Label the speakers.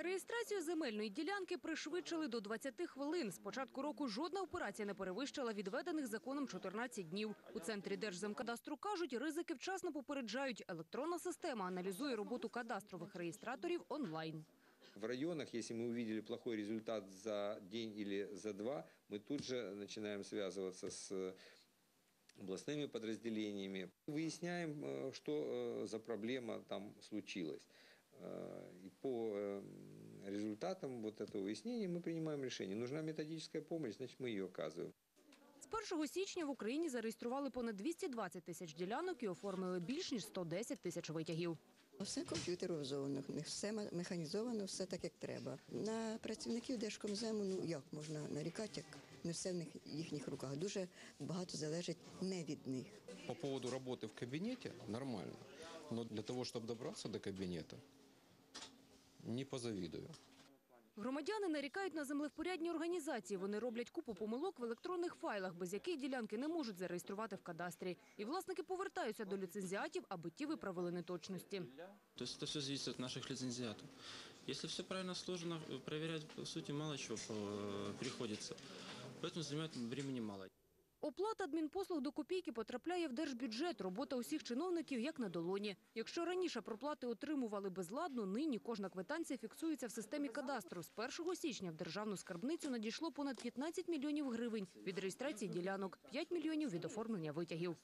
Speaker 1: Реєстрацію земельної ділянки пришвидшили до 20 хвилин. З початку року жодна операція не перевищила відведених законом 14 днів. У центрі Держземкадастру кажуть, ризики вчасно попереджають. Електронна система аналізує роботу кадастрових реєстраторів онлайн.
Speaker 2: В районах, если мы увидели плохой результат за день или за два, мы тут же начинаем связываться с э, областными подразделениями. Выясняем, э, что э, за проблема там случилась. Э, И по э, результатам вот этого выяснения мы принимаем решение. Нужна методическая помощь, значит, мы ее оказываем.
Speaker 1: З 1 січня в Україні зареєстрували понад 220 тисяч ділянок і оформили більш ніж 110 тисяч витягів.
Speaker 3: Все комп'ютеризовано, в них все ме- механізовано, все так, як треба. На працівників Держкомзему, ну як можна нарікати, як не все в них в їхніх руках. Дуже багато залежить не від них.
Speaker 4: По поводу работы в кабинете нормально, но для того, чтобы добраться до кабинета, не позавидую.
Speaker 1: Громадяни нарікають на землевпорядні організації. Вони роблять купу помилок в електронних файлах, без яких ділянки не можуть зареєструвати в кадастрі. І власники повертаються до ліцензіатів, аби ті виправили неточності.
Speaker 5: То есть это все зависит от наших лицензиатов. Если все правильно сложено, э, проверять, по сути, мало чего э, приходится. Поэтому занимает времени мало.
Speaker 1: Оплата адмінпослуг до копійки потрапляє в держбюджет. Робота усіх чиновників як на долоні. Якщо раніше проплати отримували безладно, нині кожна квитанція фіксується в системі кадастру. З 1 січня в державну скарбницю надійшло понад 15 мільйонів гривень від реєстрації ділянок, 5 мільйонів від оформлення витягів.